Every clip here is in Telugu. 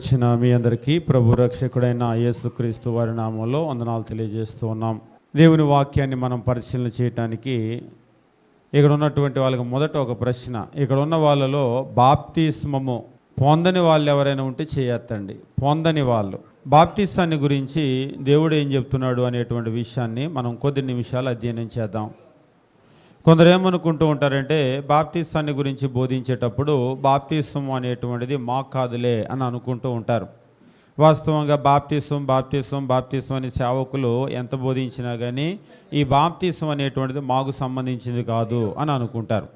వచ్చిన మీ అందరికీ ప్రభు రక్షకుడైన యేసుక్రీస్తు వారి నామంలో వందనాలు తెలియజేస్తూ ఉన్నాం. దేవుని వాక్యాన్ని మనం పరిశీలన చేయటానికి ఇక్కడ ఉన్నటువంటి వాళ్ళకి మొదట ఒక ప్రశ్న. ఇక్కడ ఉన్న వాళ్ళలో బాప్తిస్మము పొందని వాళ్ళు ఎవరైనా ఉంటే చేయొద్దండి పొందని వాళ్ళు. బాప్తిస్తాన్ని గురించి దేవుడు ఏం చెప్తున్నాడు అనేటువంటి విషయాన్ని మనం కొద్ది నిమిషాలు అధ్యయనం చేద్దాం. కొందరు ఏమనుకుంటూ ఉంటారంటే బాప్తిస్తాన్ని గురించి బోధించేటప్పుడు బాప్తిసం అనేటువంటిది మాకు కాదులే అని అనుకుంటూ ఉంటారు. వాస్తవంగా బాప్తిసం బాప్తిసం బాప్తిసం అనే సేవకులు ఎంత బోధించినా కానీ ఈ బాప్తిసం అనేటువంటిది మాకు సంబంధించింది కాదు అని అనుకుంటారు.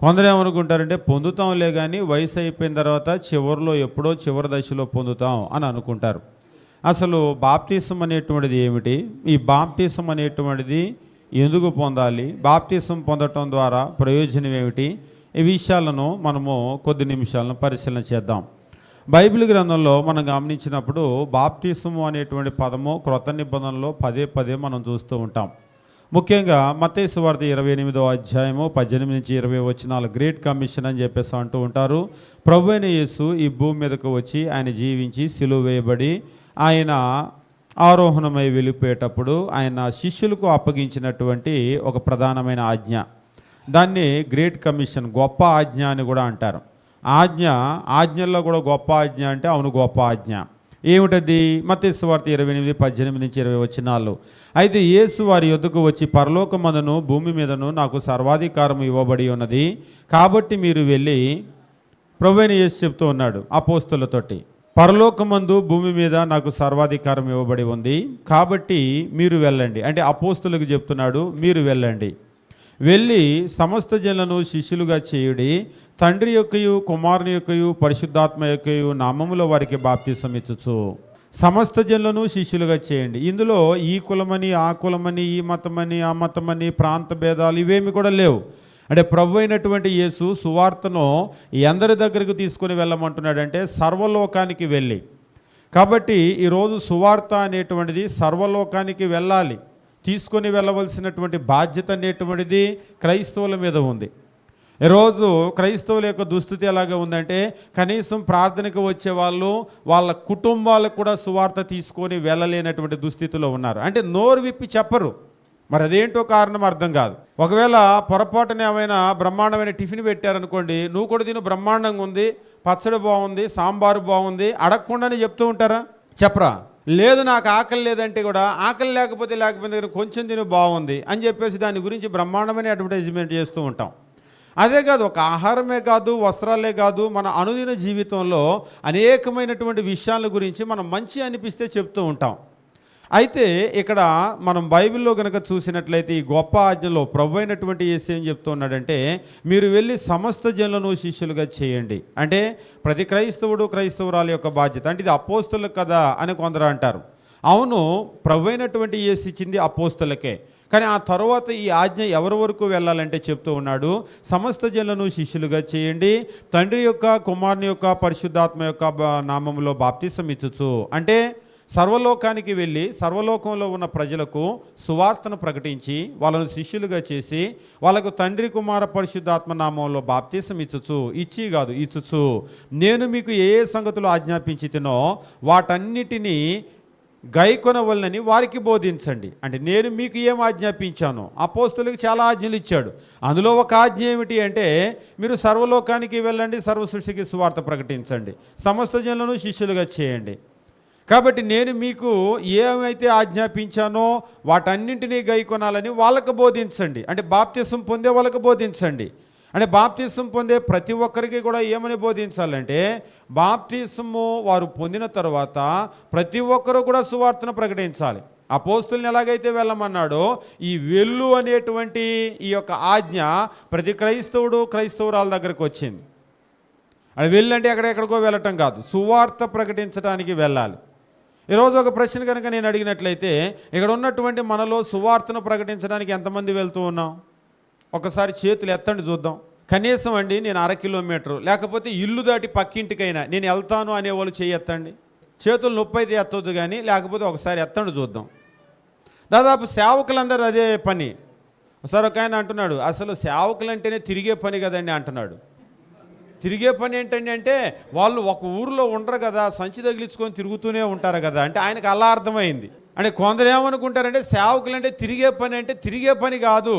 కొందరు ఏమనుకుంటారంటే పొందుతాంలే కానీ వయసు అయిపోయిన తర్వాత చివరిలో ఎప్పుడో చివరి దశలో పొందుతాం అని అనుకుంటారు. అసలు బాప్తిసం అనేటువంటిది ఏమిటి? ఈ బాప్తిసం అనేటువంటిది ఎందుకు పొందాలి? బాప్తిసం పొందటం ద్వారా ప్రయోజనం ఏమిటి? ఈ విషయాలను మనము కొద్ది నిమిషాలను పరిశీలన చేద్దాం. బైబిల్ గ్రంథంలో మనం గమనించినప్పుడు బాప్తిసము అనేటువంటి పదము క్రొత్త నిబంధనలో పదే పదే మనం చూస్తూ ఉంటాం. ముఖ్యంగా మతేసు వార్త ఇరవై ఎనిమిదో అధ్యాయము పద్దెనిమిది నుంచి ఇరవై వచ్చినాలు గ్రేట్ కమిషన్ అని చెప్పేసి అంటూ ఉంటారు. ప్రభు అయిన యేసు ఈ భూమి మీదకు వచ్చి ఆయన జీవించి సిలువ వేయబడి ఆయన ఆరోహణమై వెళ్ళిపోయేటప్పుడు ఆయన శిష్యులకు అప్పగించినటువంటి ఒక ప్రధానమైన ఆజ్ఞ. దాన్ని గ్రేట్ కమిషన్ గొప్ప ఆజ్ఞ అని కూడా అంటారు. ఆజ్ఞ ఆజ్ఞల్లో కూడా గొప్ప ఆజ్ఞ అంటే అవును గొప్ప ఆజ్ఞ. ఏమిటది? మతేశ్వార్త ఇరవై ఎనిమిది పద్దెనిమిది నుంచి ఇరవై వచ్చినాళ్ళు అయితే యేసు వారి యొద్దకు వచ్చి పరలోకమందును భూమి మీదను నాకు సర్వాధికారం ఇవ్వబడి ఉన్నది. కాబట్టి మీరు వెళ్ళి ప్రభువైన యేసు చెప్తూ ఉన్నాడు అపోస్తులతోటి పరలోకమందు భూమి మీద నాకు సర్వాధికారం ఇవ్వబడి ఉంది. కాబట్టి మీరు వెళ్ళండి. అంటే అపోస్తులకు చెప్తున్నాడు మీరు వెళ్ళండి. వెళ్ళి సమస్త జనులను శిష్యులుగా చేయుడి తండ్రి యొక్కయు కుమారుని యొక్కయు పరిశుద్ధాత్మ యొక్కయు నామములో వారికి బాప్తిసం ఇచ్చుచు. సమస్త జనులను శిష్యులుగా చేయండి. ఇందులో ఈ కులమని ఆ కులమని ఈ మతమని ఆ మతమని ప్రాంత భేదాలు ఇవేమి కూడా లేవు. అంటే ప్రభు అయినటువంటి యేసు సువార్తను ఎందరి దగ్గరకు తీసుకొని వెళ్ళమంటున్నాడంటే సర్వలోకానికి వెళ్ళి. కాబట్టి ఈరోజు సువార్త అనేటువంటిది సర్వలోకానికి వెళ్ళాలి. తీసుకొని వెళ్ళవలసినటువంటి బాధ్యత అనేటువంటిది క్రైస్తవుల మీద ఉంది. ఈరోజు క్రైస్తవుల యొక్క దుస్థితి ఎలాగా ఉందంటే కనీసం ప్రార్థనకు వచ్చే వాళ్ళు వాళ్ళ కుటుంబాలకు కూడా సువార్త తీసుకొని వెళ్ళలేనటువంటి దుస్థితిలో ఉన్నారు. అంటే నోరు విప్పి చెప్పరు. మరి అదేంటో కారణం అర్థం కాదు. ఒకవేళ పొరపాటున ఏమైనా బ్రహ్మాండమైన టిఫిన్ పెట్టారనుకోండి నువ్వు కూడా తిను బ్రహ్మాండంగా ఉంది పచ్చడి బాగుంది సాంబారు బాగుంది అడగకుండానే చెప్తూ ఉంటారా? చెప్పరా. లేదు నాకు ఆకలి లేదంటే కూడా ఆకలి లేకపోతే లేకపోతే కొంచెం తిని బాగుంది అని చెప్పేసి దాని గురించి బ్రహ్మాండమైన అడ్వర్టైజ్మెంట్ చేస్తూ ఉంటాం. అదే కాదు ఒక ఆహారమే కాదు వస్త్రాలే కాదు మన అనుదిన జీవితంలో అనేకమైనటువంటి విషయాల గురించి మనం మంచి అనిపిస్తే చెప్తూ ఉంటాం. అయితే ఇక్కడ మనం బైబిల్లో కనుక చూసినట్లయితే ఈ గొప్ప ఆజ్ఞలో ప్రభు అయినటువంటి యేసు ఏం చెప్తున్నాడంటే మీరు వెళ్ళి సమస్త జనులను శిష్యులుగా చేయండి. అంటే ప్రతి క్రైస్తవుడు క్రైస్తవురాలి యొక్క బాధ్యత. అంటే ఇది అపోస్తులకు కదా అని కొందరు అంటారు. అవును ప్రభు అయినటువంటి యేసు ఇచ్చింది అపోస్తులకే. కానీ ఆ తర్వాత ఈ ఆజ్ఞ ఎవరి వరకు వెళ్ళాలంటే చెప్తూ ఉన్నాడు సమస్త జనులను శిష్యులుగా చేయండి తండ్రి యొక్క కుమారుని యొక్క పరిశుద్ధాత్మ యొక్క నామంలో బాప్తిసం ఇచ్చుచు అంటే సర్వలోకానికి వెళ్ళి సర్వలోకంలో ఉన్న ప్రజలకు సువార్తను ప్రకటించి వాళ్ళను శిష్యులుగా చేసి వాళ్ళకు తండ్రి కుమార పరిశుద్ధాత్మ నామంలో బాప్తీసం ఇచ్చుచు ఇచ్చి కాదు ఇచ్చుచు. నేను మీకు ఏ ఏ సంగతులు ఆజ్ఞాపించి తినో వాటన్నిటినీ గైకొనవలనని వారికి బోధించండి. అంటే నేను మీకు ఏం ఆజ్ఞాపించాను? అపోస్తులకు చాలా ఆజ్ఞలు ఇచ్చాడు. అందులో ఒక ఆజ్ఞ ఏమిటి అంటే మీరు సర్వలోకానికి వెళ్ళండి సర్వ సృష్టికి సువార్త ప్రకటించండి. సమస్త జనులను శిష్యులుగా చేయండి. కాబట్టి నేను మీకు ఏమైతే ఆజ్ఞాపించానో వాటన్నింటినీ గైకొనాలని వాళ్ళకు బోధించండి. అంటే బాప్తిసం పొందే వాళ్ళకు బోధించండి. అంటే బాప్తిసం పొందే ప్రతి ఒక్కరికి కూడా ఏమని బోధించాలంటే బాప్తిసము వారు పొందిన తర్వాత ప్రతి ఒక్కరూ కూడా సువార్తను ప్రకటించాలి. అపోస్తుల్ని ఎలాగైతే వెళ్ళమన్నాడో ఈ వెళ్ళు అనేటువంటి ఈ యొక్క ఆజ్ఞ ప్రతి క్రైస్తవుడు క్రైస్తవురాల దగ్గరకు వచ్చింది. అది వెళ్ళంటే ఎక్కడెక్కడికో వెళ్ళటం కాదు. సువార్త ప్రకటించడానికి వెళ్ళాలి. ఈరోజు ఒక ప్రశ్న కనుక నేను అడిగినట్లయితే ఇక్కడ ఉన్నటువంటి మనలో సువార్తను ప్రకటించడానికి ఎంతమంది వెళ్తూ ఉన్నాం? ఒకసారి చేతులు ఎత్తండి చూద్దాం. కనీసం అండి నేను అర కిలోమీటరు లేకపోతే ఇల్లు దాటి పక్కింటికైనా నేను వెళ్తాను అనేవాళ్ళు చేయి ఎత్తండి. చేతులు నొప్పి అయితే ఎత్తవద్దు కానీ లేకపోతే ఒకసారి ఎత్తండి చూద్దాం. దాదాపు సేవకులందరూ అదే పని. ఒకసారి ఒక ఆయన అంటున్నాడు అసలు సేవకులంటేనే తిరిగే పని కదండి అంటున్నాడు. తిరిగే పని ఏంటండి అంటే వాళ్ళు ఒక ఊరిలో ఉండరు కదా సంచి తగిలించుకొని తిరుగుతూనే ఉంటారు కదా అంటే ఆయనకు అలా అర్థమైంది. అంటే కొందరు ఏమనుకుంటారంటే సేవకులు అంటే తిరిగే పని అంటే తిరిగే పని కాదు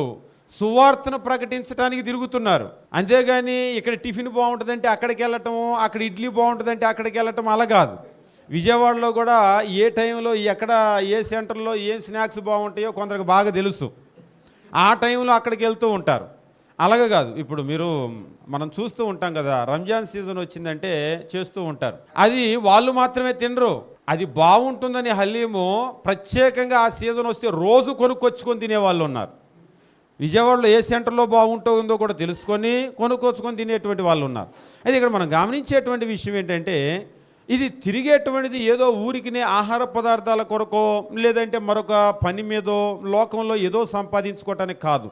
సువార్తను ప్రకటించడానికి తిరుగుతున్నారు. అంతేగాని ఇక్కడ టిఫిన్ బాగుంటుందంటే అక్కడికి వెళ్ళటం అక్కడ ఇడ్లీ బాగుంటుందంటే అక్కడికి వెళ్ళటం అలా కాదు. విజయవాడలో కూడా ఏ టైంలో ఎక్కడ ఏ సెంటర్లో ఏ స్నాక్స్ బాగుంటాయో కొందరికి బాగా తెలుసు. ఆ టైంలో అక్కడికి వెళ్తూ ఉంటారు. అలాగే కాదు. ఇప్పుడు మీరు మనం చూస్తూ ఉంటాం కదా రంజాన్ సీజన్ వచ్చిందంటే చేస్తూ ఉంటారు. అది వాళ్ళు మాత్రమే తినరు. అది బాగుంటుందని హలీము ప్రత్యేకంగా ఆ సీజన్ వస్తే రోజు కొనుక్కొచ్చుకొని తినే వాళ్ళు ఉన్నారు. విజయవాడలో ఏ సెంటర్లో బాగుంటుందో కూడా తెలుసుకొని కొనుక్కొచ్చుకొని తినేటువంటి వాళ్ళు ఉన్నారు. అయితే ఇక్కడ మనం గమనించేటువంటి విషయం ఏంటంటే ఇది తిరిగేటువంటిది ఏదో ఊరికినే ఆహార పదార్థాల కొరకో లేదంటే మరొక పని మీదో లోకంలో ఏదో సంపాదించుకోవటానికి కాదు.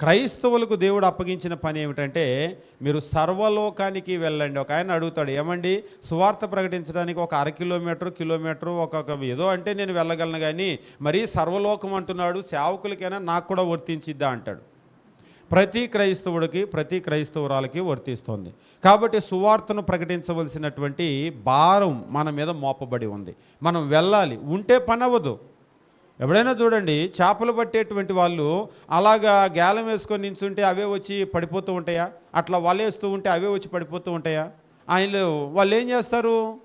క్రైస్తవులకు దేవుడు అప్పగించిన పని ఏమిటంటే మీరు సర్వలోకానికి వెళ్ళండి. ఒక ఆయన అడుగుతాడు ఏమండి? సువార్త ప్రకటించడానికి ఒక అర కిలోమీటర్ కిలోమీటర్ ఒక ఏదో అంటే నేను వెళ్ళగలను కానీ మరీ సర్వలోకం అంటున్నాడు సేవకులకైనా నాకు కూడా వర్తించిద్దా? అంటాడు. ప్రతి క్రైస్తవుడికి ప్రతి క్రైస్తవురాలకి వర్తిస్తుంది. కాబట్టి సువార్తను ప్రకటించవలసినటువంటి భారం మన మీద మోపబడి ఉంది. మనం వెళ్ళాలి. ఉంటే పని అవ్వదు. ఎప్పుడైనా చూడండి చేపలు పట్టేటువంటి వాళ్ళు అలాగా గేలం వేసుకొని నించుంటే అవే వచ్చి పడిపోతూ ఉంటాయా? అట్లా వలేస్తూ ఉంటే అవే వచ్చి పడిపోతూ ఉంటాయా? ఆయన వాళ్ళు ఏం చేస్తారు?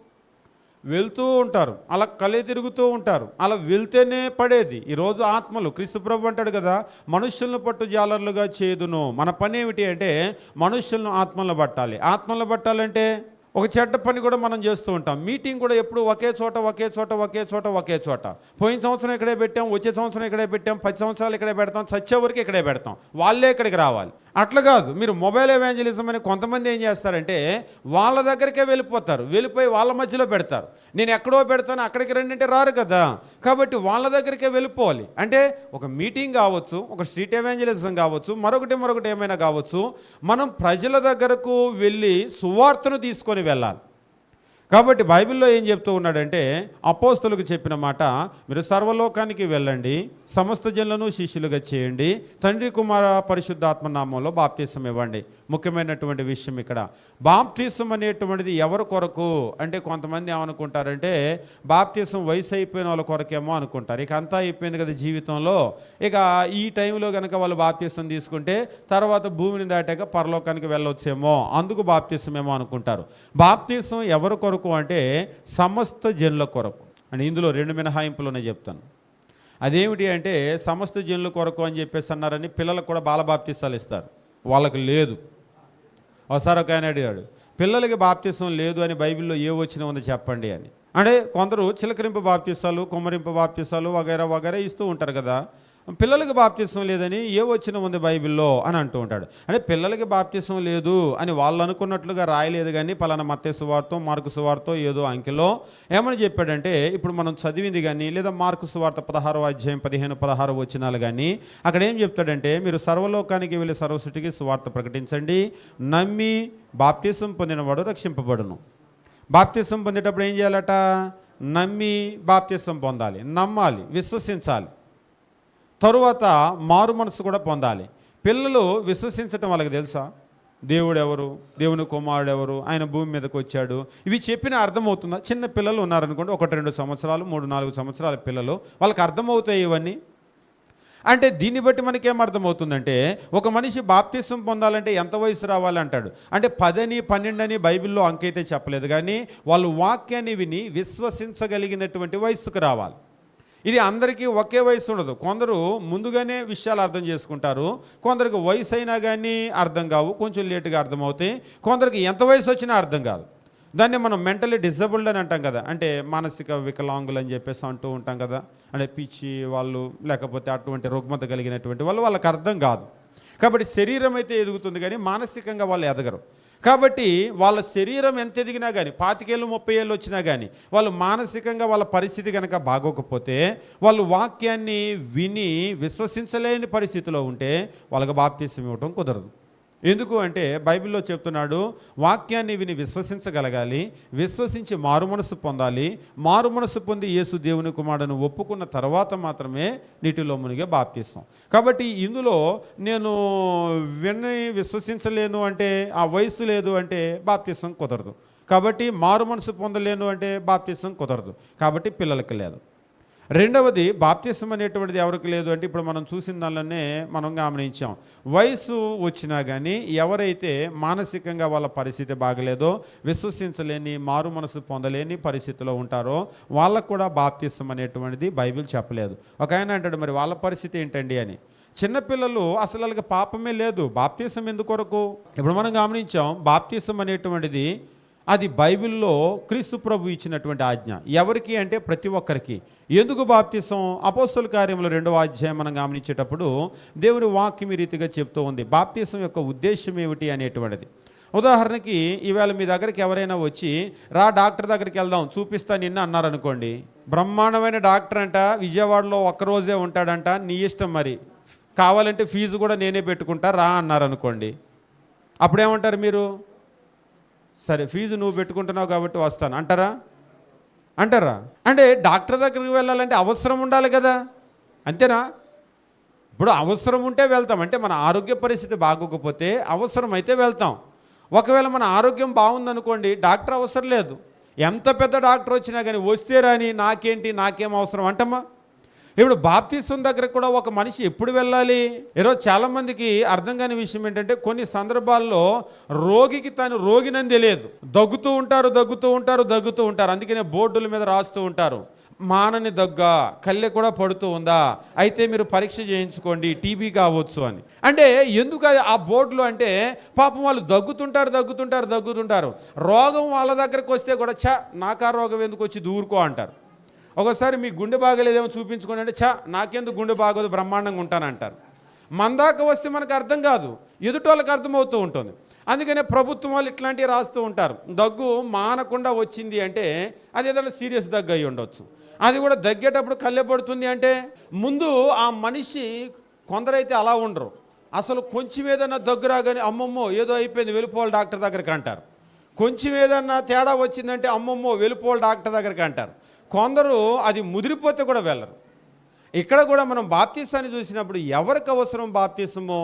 వెళ్తూ ఉంటారు. అలా కలే తిరుగుతూ ఉంటారు. అలా వెళ్తేనే పడేది. ఈరోజు ఆత్మలు క్రీస్తు ప్రభు అంటాడు కదా మనుషులను పట్టు జాలర్లుగా చేదును. మన పని ఏమిటి అంటే మనుషులను ఆత్మలను పట్టాలి. ఆత్మలను పట్టాలంటే ఒక చెడ్డ పని కూడా మనం చేస్తూ ఉంటాం. మీటింగ్ కూడా ఎప్పుడు ఒకే చోట ఒకే చోట ఒకే చోట ఒకే చోట. పోయిన సంవత్సరం ఇక్కడే పెట్టాం వచ్చే సంవత్సరం ఇక్కడే పెట్టాం పది సంవత్సరాలు ఇక్కడే పెడతాం చచ్చే వరకు ఇక్కడే పెడతాం. వాళ్ళే ఇక్కడికి రావాలి. అట్లా కాదు. మీరు మొబైల్ ఎవాంజలిజం అని కొంతమంది ఏం చేస్తారంటే వాళ్ళ దగ్గరికే వెళ్ళిపోతారు. వెళ్ళిపోయి వాళ్ళ మధ్యలో పెడతారు. నేను ఎక్కడో పెడతాను అక్కడికి రెండింటే రారు కదా. కాబట్టి వాళ్ళ దగ్గరికే వెళ్ళిపోవాలి. అంటే ఒక మీటింగ్ కావచ్చు ఒక స్ట్రీట్ ఎవాంజలిజం కావచ్చు మరొకటి మరొకటి ఏమైనా కావచ్చు మనం ప్రజల దగ్గరకు వెళ్ళి సువార్తను తీసుకొని వెళ్ళాలి. కాబట్టి బైబిల్లో ఏం చెప్తూ ఉన్నాడంటే అపోస్తులకు చెప్పిన మాట మీరు సర్వలోకానికి వెళ్ళండి సమస్త జనులను శిష్యులుగా చేయండి తండ్రి కుమార పరిశుద్ధాత్మ నామంలో బాప్తీసం ఇవ్వండి. ముఖ్యమైనటువంటి విషయం ఇక్కడ. బాప్తీసం అనేటువంటిది ఎవరి కొరకు? అంటే కొంతమంది ఏమనుకుంటారంటే బాప్తీసం వయసు అయిపోయిన వాళ్ళ కొరకేమో అనుకుంటారు. ఇక అంతా అయిపోయింది కదా జీవితంలో. ఇక ఈ టైంలో కనుక వాళ్ళు బాప్తీసం తీసుకుంటే తర్వాత భూమిని దాటాక పరలోకానికి వెళ్ళొచ్చేమో అందుకు బాప్తీసం ఏమో అనుకుంటారు. బాప్తీసం ఎవరి కొరకు? అంటే సమస్త జనుల కొరకు. అని ఇందులో రెండు మినహాయింపులోనే చెప్తాను. అదేమిటి అంటే సమస్త జనుల కొరకు అని చెప్పేసి అన్నారని పిల్లలకు కూడా బాల ఇస్తారు. వాళ్ళకి లేదు. ఒకసారి ఒక ఆయన అడిగాడు పిల్లలకి బాప్తిసం లేదు అని బైబిల్లో ఏ వచ్చిన ఉంది చెప్పండి అని. అంటే కొందరు చిలకరింపు బాప్తిస్తాలు కుమ్మరింపు బాప్తిస్తాలు వగైరా వగైరా ఇస్తూ ఉంటారు కదా. పిల్లలకి బాప్తిసం లేదని ఏ వచ్చిన ఉంది బైబిల్లో అని అంటూ ఉంటాడు. అంటే పిల్లలకి బాప్తిసం లేదు అని వాళ్ళు అనుకున్నట్లుగా రాయలేదు కానీ పలానా మత్తే సువార్తో మార్కు సువార్తో ఏదో అంకెలో ఏమని చెప్పాడంటే ఇప్పుడు మనం చదివింది కానీ లేదా మార్కు సువార్త పదహారో అధ్యాయం పదిహేను పదహారు వచ్చినాలు కానీ అక్కడ ఏం చెప్తాడంటే మీరు సర్వలోకానికి వెళ్ళి సర్వసృష్టికి సువార్త ప్రకటించండి నమ్మి బాప్తిసం పొందినవాడు రక్షింపబడును. బాప్తిసం పొందేటప్పుడు ఏం చేయాలట? నమ్మి బాప్తిసం పొందాలి నమ్మాలి విశ్వసించాలి. తరువాత మారు మనసు కూడా పొందాలి. పిల్లలు విశ్వసించటం వాళ్ళకి తెలుసా? దేవుడు ఎవరు దేవుని కుమారుడు ఎవరు ఆయన భూమి మీదకి వచ్చాడు. ఇవి చెప్పిన అర్థమవుతుందా? చిన్న పిల్లలు ఉన్నారనుకోండి ఒకటి రెండు సంవత్సరాలు మూడు నాలుగు సంవత్సరాల పిల్లలు వాళ్ళకి అర్థమవుతాయి ఇవన్నీ. అంటే దీన్ని బట్టి మనకేం అర్థమవుతుందంటే ఒక మనిషి బాప్తిసం పొందాలంటే ఎంత వయసు రావాలి అంటాడు. అంటే పదని పన్నెండని బైబిల్లో అంకైతే చెప్పలేదు కానీ వాళ్ళు వాక్యాన్ని విని విశ్వసించగలిగినటువంటి వయస్సుకు రావాలి. ఇది అందరికీ ఒకే వయసు ఉండదు. కొందరు ముందుగానే విషయాలు అర్థం చేసుకుంటారు. కొందరికి వయసు అయినా కానీ అర్థం కావు. కొంచెం లేటుగా అర్థమవుతాయి. కొందరికి ఎంత వయసు వచ్చినా అర్థం కాదు. దాన్ని మనం మెంటలీ డిజబుల్డ్ అని అంటాం కదా. అంటే మానసిక వికలాంగులు అని చెప్పేసి అంటూ ఉంటాం కదా. అంటే పిచ్చి వాళ్ళు లేకపోతే అటువంటి రుగ్మత కలిగినటువంటి వాళ్ళు వాళ్ళకి అర్థం కాదు. కాబట్టి శరీరం అయితే ఎదుగుతుంది కానీ మానసికంగా వాళ్ళు ఎదగరు. కాబట్టి వాళ్ళ శరీరం ఎంత ఎదిగినా కానీ పాతికేళ్ళు ముప్పై ఏళ్ళు వచ్చినా కానీ వాళ్ళు మానసికంగా వాళ్ళ పరిస్థితి కనుక బాగోకపోతే వాళ్ళు వాక్యాన్ని విని విశ్వసించలేని పరిస్థితిలో ఉంటే వాళ్ళకి బాప్తీసం ఇవ్వటం కుదరదు. ఎందుకు అంటే బైబిల్లో చెప్తున్నాడు వాక్యాన్ని విని విశ్వసించగలగాలి విశ్వసించి మారు మనసు పొందాలి మారు మనసు పొంది యేసు దేవుని కుమారుడును ఒప్పుకున్న తర్వాత మాత్రమే నీటిలో మునిగే బాప్తిస్తాం కాబట్టి ఇందులో నేను విని విశ్వసించలేను అంటే ఆ వయసు లేదు అంటే బాప్తిసం కుదరదు. కాబట్టి మారు మనసు పొందలేను అంటే బాప్తిసం కుదరదు. కాబట్టి పిల్లలకి లేదు. రెండవది బాప్తిసం అనేటువంటిది ఎవరికి లేదు అంటే ఇప్పుడు మనం చూసిన దానిలోనే మనం గమనించాం. వయసు వచ్చినా కానీ ఎవరైతే మానసికంగా వాళ్ళ పరిస్థితి బాగలేదో విశ్వసించలేని మారు మనసు పొందలేని పరిస్థితిలో ఉంటారో వాళ్ళకు కూడా బాప్తిసం అనేటువంటిది బైబిల్ చెప్పలేదు. ఒక ఆయన అంటాడు మరి వాళ్ళ పరిస్థితి ఏంటండి? అని. చిన్నపిల్లలు అసలు వాళ్ళకి పాపమే లేదు. బాప్తీసం ఎందుకొరకు? ఇప్పుడు మనం గమనించాం బాప్తీసం అనేటువంటిది అది బైబిల్లో క్రీస్తు ప్రభు ఇచ్చినటువంటి ఆజ్ఞ. ఎవరికి అంటే ప్రతి ఒక్కరికి. ఎందుకు బాప్తిసం? అపోస్తుల కార్యంలో రెండవ అధ్యాయం మనం గమనించేటప్పుడు దేవుని వాక్యం ఈ రీతిగా చెప్తూ ఉంది. బాప్తిసం యొక్క ఉద్దేశం ఏమిటి అనేటువంటిది. ఉదాహరణకి ఈవేళ మీ దగ్గరికి ఎవరైనా వచ్చి రా డాక్టర్ దగ్గరికి వెళ్దాం చూపిస్తా నిన్న అన్నారనుకోండి. బ్రహ్మాండమైన డాక్టర్ అంట విజయవాడలో ఒక్కరోజే ఉంటాడంట నీ ఇష్టం మరి. కావాలంటే ఫీజు కూడా నేనే పెట్టుకుంటా రా అన్నారనుకోండి. అప్పుడేమంటారు మీరు? సరే ఫీజు నువ్వు పెట్టుకుంటున్నావు కాబట్టి వస్తాను. అంటారా? అంటారా? అంటే డాక్టర్ దగ్గరికి వెళ్ళాలంటే అవసరం ఉండాలి కదా. అంతేనా? ఇప్పుడు అవసరం ఉంటే వెళ్తాం. అంటే మన ఆరోగ్య పరిస్థితి బాగోకపోతే అవసరం అయితే వెళ్తాం. ఒకవేళ మన ఆరోగ్యం బాగుందనుకోండి డాక్టర్ అవసరం లేదు. ఎంత పెద్ద డాక్టర్ వచ్చినా కానీ వస్తే రాని నాకేంటి నాకేం అవసరం అంటమ్మా. ఇప్పుడు బాప్తీసం దగ్గర కూడా ఒక మనిషి ఎప్పుడు వెళ్ళాలి? ఈరోజు చాలామందికి అర్థం కాని విషయం ఏంటంటే కొన్ని సందర్భాల్లో రోగికి తాను రోగినని తెలియదు. దగ్గుతూ ఉంటారు దగ్గుతూ ఉంటారు దగ్గుతూ ఉంటారు. అందుకనే బోర్డుల మీద రాస్తూ ఉంటారు. మానని దగ్గ కళ్ళె కూడా పడుతూ ఉందా? అయితే మీరు పరీక్ష చేయించుకోండి టీబీ కావచ్చు అని. అంటే ఎందుకు అది ఆ బోర్డులో అంటే పాపం వాళ్ళు దగ్గుతుంటారు దగ్గుతుంటారు దగ్గుతుంటారు. రోగం వాళ్ళ దగ్గరకు వస్తే కూడా చ నాకా రోగం ఎందుకు వచ్చి దూరుకో అంటారు. ఒకసారి మీ గుండె బాగలేదేమో చూపించుకోండి అంటే చా నాకెందుకు గుండె బాగోదు బ్రహ్మాండంగా ఉంటానంటారు. మందాక వస్తే మనకు అర్థం కాదు ఎదుటోళ్ళకి అర్థమవుతూ ఉంటుంది. అందుకనే ప్రభుత్వం వాళ్ళు ఇట్లాంటివి రాస్తూ ఉంటారు. దగ్గు మానకుండా వచ్చింది అంటే అది ఏదైనా సీరియస్ దగ్గు అయి ఉండొచ్చు. అది కూడా దగ్గేటప్పుడు కళ్ళెపడుతుంది అంటే ముందు ఆ మనిషి కొందరైతే అలా ఉండరు. అసలు కొంచెం ఏదైనా దగ్గు రాగానే అమ్మమ్మో ఏదో అయిపోయింది వెళ్ళిపోవాలి డాక్టర్ దగ్గరికి అంటారు. కొంచెం ఏదన్నా తేడా వచ్చిందంటే అమ్మమ్మో వెళ్ళిపోవాలి డాక్టర్ దగ్గరికి అంటారు. కొందరు అది ముదిరిపోతే కూడా వెళ్ళరు. ఇక్కడ కూడా మనం బాప్తీసాన్ని చూసినప్పుడు ఎవరికి అవసరం బాప్తీసము?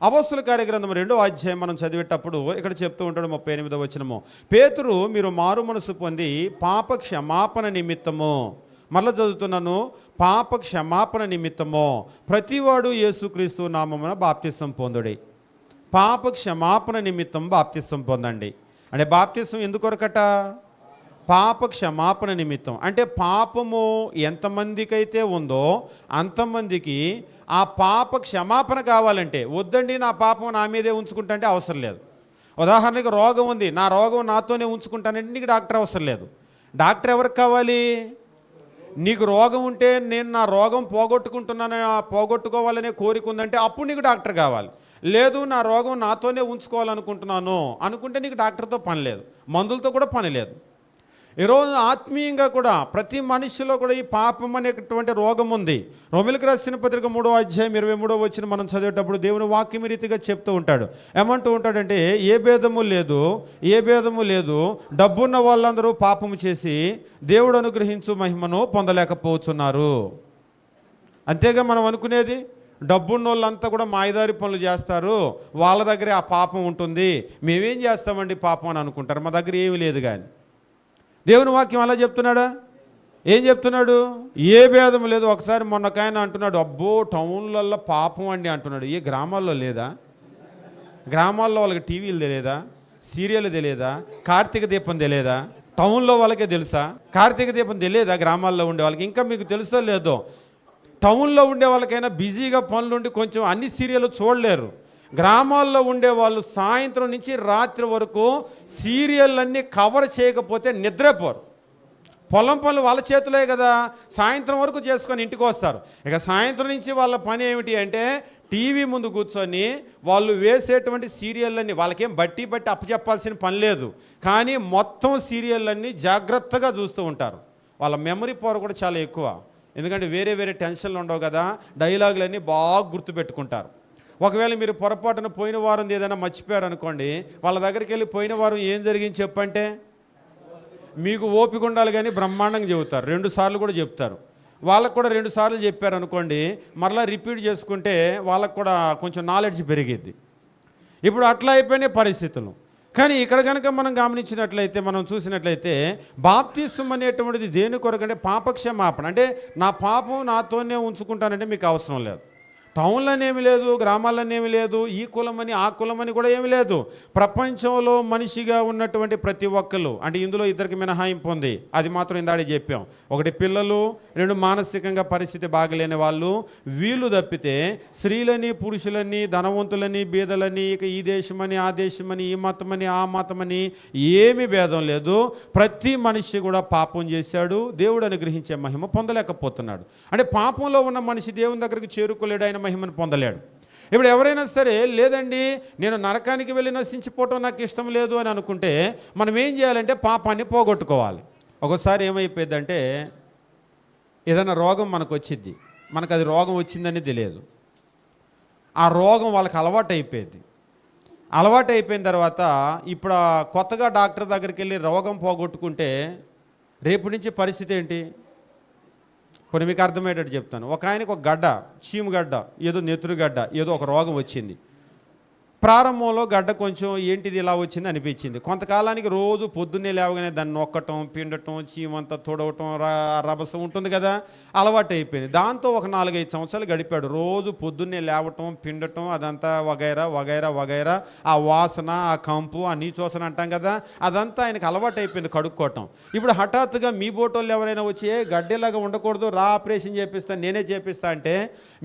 అవస్తుల కార్యగ్రంథం రెండో అధ్యాయం మనం చదివేటప్పుడు ఇక్కడ చెప్తూ ఉంటాడు ముప్పై ఎనిమిదో వచ్చినము పేతురు మీరు మారు మనసు పొంది పాప క్షమాపణ నిమిత్తము. మరలా చదువుతున్నాను పాప క్షమాపణ నిమిత్తము. ప్రతివాడు యేసుక్రీస్తు నామమున బాప్తిసం పొందుడి. పాప క్షమాపణ నిమిత్తం బాప్తిసం పొందండి. అంటే బాప్తిసం ఎందుకొరకట? పాప క్షమాపణ నిమిత్తం. అంటే పాపము ఎంతమందికైతే ఉందో అంతమందికి ఆ పాప క్షమాపణ కావాలంటే వద్దండి నా పాపం నా మీదే ఉంచుకుంటా అంటే అవసరం లేదు. ఉదాహరణకి రోగం ఉంది నా రోగం నాతోనే ఉంచుకుంటానంటే నీకు డాక్టర్ అవసరం లేదు. డాక్టర్ ఎవరికి కావాలి? నీకు రోగం ఉంటే నేను నా రోగం పోగొట్టుకుంటున్నాను పోగొట్టుకోవాలనే కోరిక ఉందంటే అప్పుడు నీకు డాక్టర్ కావాలి. లేదు నా రోగం నాతోనే ఉంచుకోవాలనుకుంటున్నాను అనుకుంటే నీకు డాక్టర్తో పని లేదు మందులతో కూడా పని లేదు. ఈరోజు ఆత్మీయంగా కూడా ప్రతి మనిషిలో కూడా ఈ పాపం అనేటువంటి రోగం ఉంది. రోమిలకు రాసిన పత్రిక మూడో అధ్యాయం ఇరవై మూడో వచ్చిన మనం చదివేటప్పుడు దేవుని వాక్యం రీతిగా చెప్తూ ఉంటాడు. ఏమంటూ ఉంటాడంటే ఏ భేదము లేదు ఏ భేదము లేదు. డబ్బున్న వాళ్ళందరూ పాపము చేసి దేవుడు అనుగ్రహించు మహిమను పొందలేకపోతున్నారు. అంతేగా మనం అనుకునేది? డబ్బున్న వాళ్ళంతా కూడా మాయదారి పనులు చేస్తారు. వాళ్ళ దగ్గరే ఆ పాపం ఉంటుంది. మేమేం చేస్తామండి పాపం అని అనుకుంటారు? మా దగ్గర ఏమీ లేదు కానీ. దేవుని వాక్యం అలా చెప్తున్నాడా? ఏం చెప్తున్నాడు? ఏ భేదం లేదు. ఒకసారి మొన్నకాయన అంటున్నాడు అబ్బో టౌన్లలో పాపం అండి అంటున్నాడు. ఏ గ్రామాల్లో లేదా? గ్రామాల్లో వాళ్ళకి టీవీలు తెలియదా? సీరియల్ తెలియదా? కార్తీక దీపం తెలియదా? టౌన్లో వాళ్ళకే తెలుసా? కార్తీక దీపం తెలియదా గ్రామాల్లో ఉండే వాళ్ళకి? ఇంకా మీకు తెలుసో లేదో? టౌన్లో ఉండే వాళ్ళకైనా బిజీగా పనులుండి కొంచెం అన్ని సీరియల్ చూడలేరు. గ్రామాల్లో ఉండే వాళ్ళు సాయంత్రం నుంచి రాత్రి వరకు సీరియల్ అన్నీ కవర్ చేయకపోతే నిద్రపోరు. పొలం పనులు వాళ్ళ చేతులే కదా. సాయంత్రం వరకు చేసుకొని ఇంటికి వస్తారు. ఇక సాయంత్రం నుంచి వాళ్ళ పని ఏమిటి అంటే టీవీ ముందు కూర్చొని వాళ్ళు వేసేటువంటి సీరియళ్ళన్నీ వాళ్ళకేం బట్టి బట్టి అప్పచెప్పాల్సిన పని లేదు. కానీ మొత్తం సీరియళ్ళన్నీ జాగ్రత్తగా చూస్తూ ఉంటారు. వాళ్ళ మెమరీ పవర్ కూడా చాలా ఎక్కువ. ఎందుకంటే వేరే వేరే టెన్షన్లు ఉండవు కదా. డైలాగులన్నీ బాగా గుర్తుపెట్టుకుంటారు. ఒకవేళ మీరు పొరపాటున పోయిన వారం ఏదైనా మర్చిపోయారు అనుకోండి వాళ్ళ దగ్గరికి వెళ్ళి పోయిన వారం ఏం జరిగింది చెప్పంటే మీకు ఓపిక ఉండాలి కానీ బ్రహ్మాండంగా చెబుతారు. రెండు సార్లు కూడా చెప్తారు. వాళ్ళకు కూడా రెండు సార్లు చెప్పారు అనుకోండి మరలా రిపీట్ చేసుకుంటే వాళ్ళకు కూడా కొంచెం నాలెడ్జ్ పెరిగిద్ది. ఇప్పుడు అట్లా అయిపోయినాయి పరిస్థితులు. కానీ ఇక్కడ కనుక మనం గమనించినట్లయితే మనం చూసినట్లయితే బాప్తిసం అనేటువంటిది దేని కొరకంటే పాపక్షమాపణ. అంటే నా పాపం నాతోనే ఉంచుకుంటానంటే మీకు అవసరం లేదు. టౌన్లోనేమి లేదు గ్రామాల్లోనేమి లేదు ఈ కులమని ఆ కులమని కూడా ఏమి లేదు. ప్రపంచంలో మనిషిగా ఉన్నటువంటి ప్రతి ఒక్కరు అంటే ఇందులో ఇద్దరికి మినహాయింపు ఉంది. అది మాత్రం ఇందాడే చెప్పాం. ఒకటి పిల్లలు రెండు మానసికంగా పరిస్థితి బాగలేని వాళ్ళు వీళ్ళు తప్పితే స్త్రీలని పురుషులని ధనవంతులని బీదలని ఇక ఈ దేశమని ఆ దేశమని ఈ మతమని ఆ మతమని ఏమి భేదం లేదు. ప్రతి మనిషి కూడా పాపం చేశాడు దేవుడు అనుగ్రహించే మహిమ పొందలేకపోతున్నాడు. అంటే పాపంలో ఉన్న మనిషి దేవుని దగ్గరికి చేరుకోలేడు ఆయన మహిమను పొందలేడు. ఇప్పుడు ఎవరైనా సరే లేదండి నేను నరకానికి వెళ్ళి నశించిపోవటం నాకు ఇష్టం లేదు అని అనుకుంటే మనం ఏం చేయాలంటే పాపాన్ని పోగొట్టుకోవాలి. ఒకసారి ఏమైపోయిందంటే ఏదైనా రోగం మనకు వచ్చింది మనకు అది రోగం వచ్చిందని తెలియదు. ఆ రోగం వాళ్ళకి అలవాటు అయిపోయింది. అలవాటు అయిపోయిన తర్వాత ఇప్పుడు కొత్తగా డాక్టర్ దగ్గరికి వెళ్ళి రోగం పోగొట్టుకుంటే రేపు నుంచి పరిస్థితి ఏంటి? కొన్ని మీకు అర్థమయ్యేటట్టు చెప్తాను. ఒక ఆయనకు ఒక గడ్డ చీము గడ్డ ఏదో నెత్తురు గడ్డ ఏదో ఒక రోగం వచ్చింది. ప్రారంభంలో గడ్డ కొంచెం ఏంటిది ఇలా వచ్చింది అనిపించింది. కొంతకాలానికి రోజు పొద్దున్నే లేవగానే దాన్ని నొక్కటం పిండటం చీమంతా తొడవటం రభసం ఉంటుంది కదా అలవాటు అయిపోయింది. దాంతో ఒక నాలుగైదు సంవత్సరాలు గడిపాడు. రోజు పొద్దున్నే లేవటం పిండటం అదంతా వగైరా వగైరా వగైరా ఆ వాసన ఆ కంపు ఆ నీచోసన అంటాం కదా అదంతా ఆయనకు అలవాటు అయిపోయింది కడుక్కోవటం. ఇప్పుడు హఠాత్తుగా మీ బోటోళ్ళు ఎవరైనా వచ్చి గడ్డేలాగా ఉండకూడదు రా ఆపరేషన్ చేపిస్తాను నేనే చేపిస్తా అంటే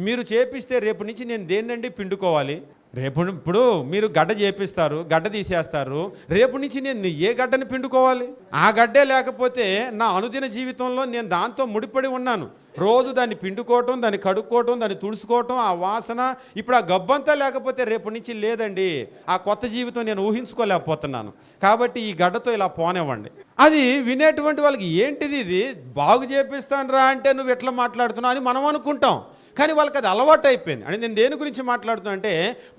మీరు చేపిస్తే రేపు నుంచి నేను దేన్నండి పిండుకోవాలి? రేపు ఇప్పుడు మీరు గడ్డ చేపిస్తారు గడ్డ తీసేస్తారు. రేపు నుంచి నేను ఏ గడ్డని పిండుకోవాలి? ఆ గడ్డే లేకపోతే నా అనుదిన జీవితంలో నేను దాంతో ముడిపడి ఉన్నాను. రోజు దాన్ని పిండుకోవటం దాన్ని కడుక్కోవటం దాన్ని తుడుచుకోవటం ఆ వాసన ఇప్పుడు ఆ గబ్బంతా లేకపోతే రేపు నుంచి లేదండి. ఆ కొత్త జీవితం నేను ఊహించుకోలేకపోతున్నాను. కాబట్టి ఈ గడ్డతో ఇలా పోనివ్వండి. అది వినేటువంటి వాళ్ళకి ఏంటిది ఇది? బాగు చేపిస్తాను రా అంటే నువ్వు ఎట్లా మాట్లాడుతున్నావు అని మనం అనుకుంటాం. కానీ వాళ్ళకి అది అలవాటు అయిపోయింది. అంటే నేను దేని గురించి మాట్లాడుతున్నా అంటే